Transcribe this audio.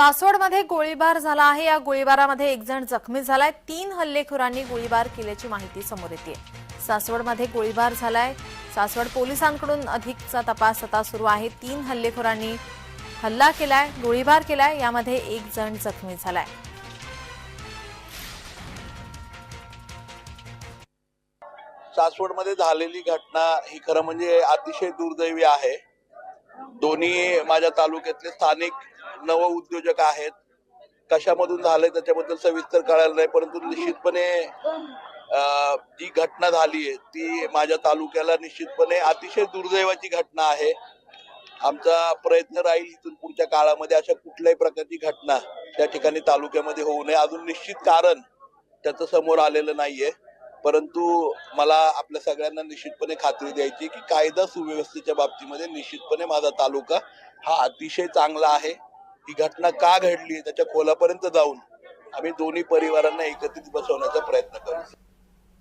सासवडमध्ये गोळीबार झाला आहे. या गोळीबारामध्ये एक जण जखमी झालाय. तीन हल्लेखोरांनी गोळीबार केल्याची माहिती समोर येते सासवडमध्ये गोळीबार झालाय. सासवड पोलिसांकडून अधिकचा तपास आता सुरू आहे. तीन हल्लेखोरांनी हल्ला केलाय गोळीबार केलाय. यामध्ये एक जण जखमी झालाय. सासवडमध्ये झालेली घटना ही खरं म्हणजे अतिशय दुर्दैवी आहे. दोन्ही माझ्या तालुक्यातले स्थानिक नव उद्योजक आहेत. कशामधून झालंय त्याच्याबद्दल सविस्तर कळायला नाही परंतु निश्चितपणे जी घटना झाली आहे ती माझ्या तालुक्याला निश्चितपणे अतिशय दुर्दैवाची घटना आहे. आमचा प्रयत्न राहील इथून पुढच्या काळामध्ये अशा कुठल्याही प्रकारची घटना त्या ठिकाणी तालुक्यामध्ये होऊ नये. अजून निश्चित कारण त्याचं समोर आलेलं नाहीये. परंतु मला आपल्या सगळ्यांना निश्चितपणे खात्री द्यायची की कायदा सुव्यवस्थेच्या बाबतीमध्ये निश्चितपणे माझा तालुका हा अतिशय चांगला आहे. ही घटना का घडली त्याच्या खोलापर्यंत जाऊन आम्ही दोन्ही परिवारांना एकत्रित बसवण्याचा प्रयत्न